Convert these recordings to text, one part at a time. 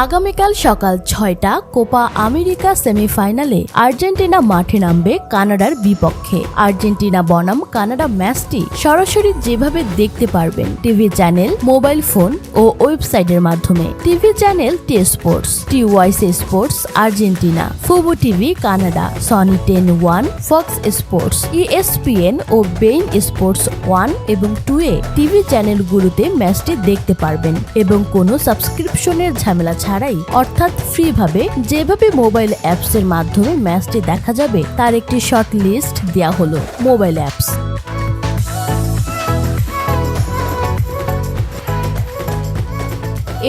আগামীকাল সকাল ছয়টা কোপা আমেরিকা সেমিফাইনালে আর্জেন্টিনা মাঠে নামবে কানাডার বিপক্ষে। আর্জেন্টিনা বনাম কানাডা ম্যাচটি সরাসরি যেভাবে দেখতে পারবেন। টিভি চ্যানেল, মোবাইল ফোন ও ওয়েবসাইটের মাধ্যমে। TV channel T Sports T Y C Sports, Argentina, Fubo TV, Canada, Sony Ten One, Fox Sports, ESPN ও বেইন স্পোর্টস ওয়ান এবং টু এ টিভি চ্যানেলগুলোতে ম্যাচটি দেখতে পারবেন এবং কোনো সাবস্ক্রিপশনের ঝামেলা ছাড়াই। অর্থাৎ ফ্রিভাবে যেভাবে মোবাইল অ্যাপসের মাধ্যমে ম্যাচটি দেখা যাবে, তার একটি শর্ট লিস্ট দেওয়া হলো মোবাইল অ্যাপস।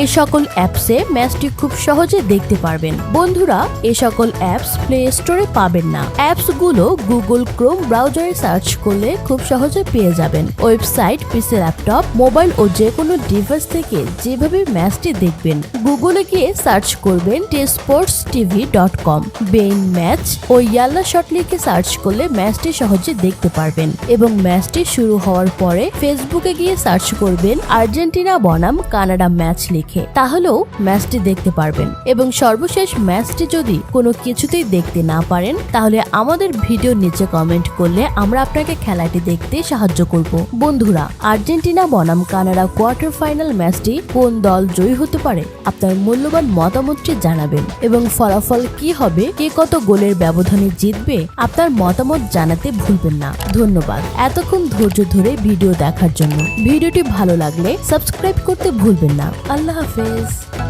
এ সকল অ্যাপসে ম্যাচটি খুব সহজে দেখতে পারবেন। বন্ধুরা, এ সকল অ্যাপস প্লে স্টোরে পাবেন না। অ্যাপসগুলো গুগল ক্রোম ব্রাউজারে সার্চ করলে খুব সহজে পেয়ে যাবেন। ওয়েবসাইট পিসি ল্যাপটপ মোবাইল ও যে কোনো ডিভাইস থেকে যেভাবে ম্যাচটি দেখবেন গুগলে গিয়ে সার্চ করবেন sports TV dot com beIN match ও ইয়াল্লা শট লিখে সার্চ করলে ম্যাচটি সহজে দেখতে পারবেন এবং ম্যাচটি শুরু হওয়ার পরে ফেসবুকে গিয়ে সার্চ করবেন আর্জেন্টিনা বনাম কানাডা ম্যাচ লিখে। তাহলেও ম্যাচটি দেখতে পারবেন। এবং সর্বশেষ ম্যাচটি যদি কোনো কিছুতেই দেখতে না পারেন, তাহলে আমাদের ভিডিও নিচে কমেন্ট করলে আমরা আপনাকে খেলাটি দেখতে সাহায্য করব। বন্ধুরা, আর্জেন্টিনা বনাম কানাডা কোয়ার্টার ফাইনাল ম্যাচটি কোন দল জয়ী হতে পারে? আপনার মূল্যবান মতামতটি জানাবেন। এবং ফলাফল কি হবে? কে কত গোলের ব্যবধানে জিতবে? আপনার মতামত জানাতে ভুলবেন না। ধন্যবাদ। এতক্ষণ ধৈর্য ধরে ভিডিও দেখার জন্য। ভিডিওটি ভালো লাগলে সাবস্ক্রাইব করতে ভুলবেন না। আল্লাহ da.